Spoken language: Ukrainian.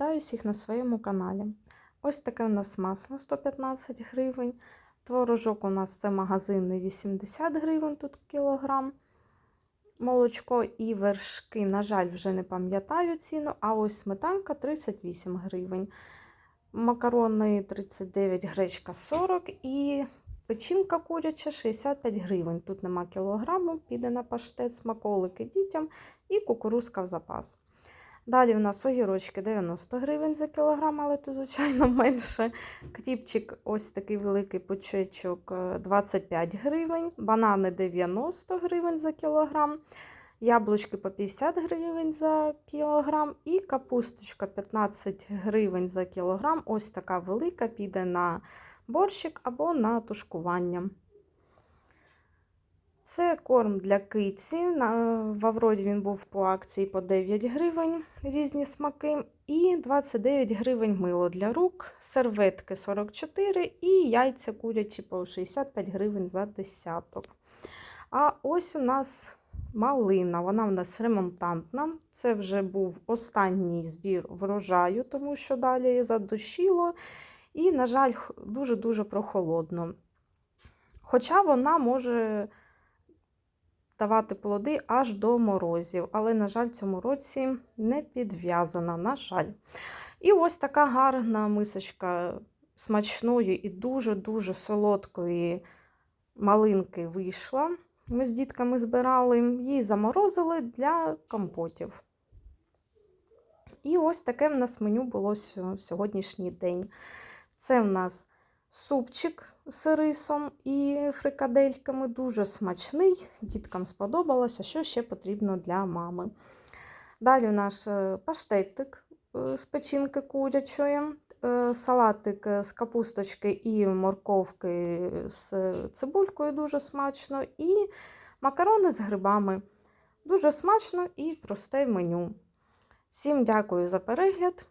Вітаю всіх на своєму каналі. Ось таке у нас масло 115 гривень. Творожок у нас це магазинний 80 гривень тут кілограм. Молочко і вершки, на жаль, вже не пам'ятаю ціну, а ось сметанка 38 гривень. Макарони 39, гречка 40 і печінка куряча 65 гривень. Тут нема кілограму, піде на паштет, смаколики дітям і кукурузка в запас. Далі в нас огірочки 90 гривень за кілограм, але тут, звичайно, менше. Кріпчик, ось такий великий пучечок 25 гривень, банани 90 гривень за кілограм, яблучки по 50 гривень за кілограм і капусточка 15 гривень за кілограм. Ось така велика, піде на борщик або на тушкування. Це корм для киці. В Авроді він був по акції по 9 гривень різні смаки. І 29 гривень мило для рук, серветки 44 і яйця курячі по 65 гривень за десяток. А ось у нас малина. Вона в нас ремонтантна. Це вже був останній збір врожаю, тому що далі задощило. І, на жаль, дуже-дуже прохолодно. Хоча вона може давати плоди аж до морозів, але, на жаль, цьому році не підв'язана, на жаль. І ось така гарна мисочка смачної і дуже-дуже солодкої малинки вийшла. Ми з дітками збирали, її заморозили для компотів. І ось таке в нас меню було сьо- сьогоднішній день. Це в нас супчик з рисом і фрикадельками. Дуже смачний. Діткам сподобалося. Що ще потрібно для мами. Далі у нас е, паштетик е, з печінки курячої, е, салатик з капусточки і морковки з цибулькою дуже смачно. І макарони з грибами. Дуже смачно і просте меню. Всім дякую за перегляд.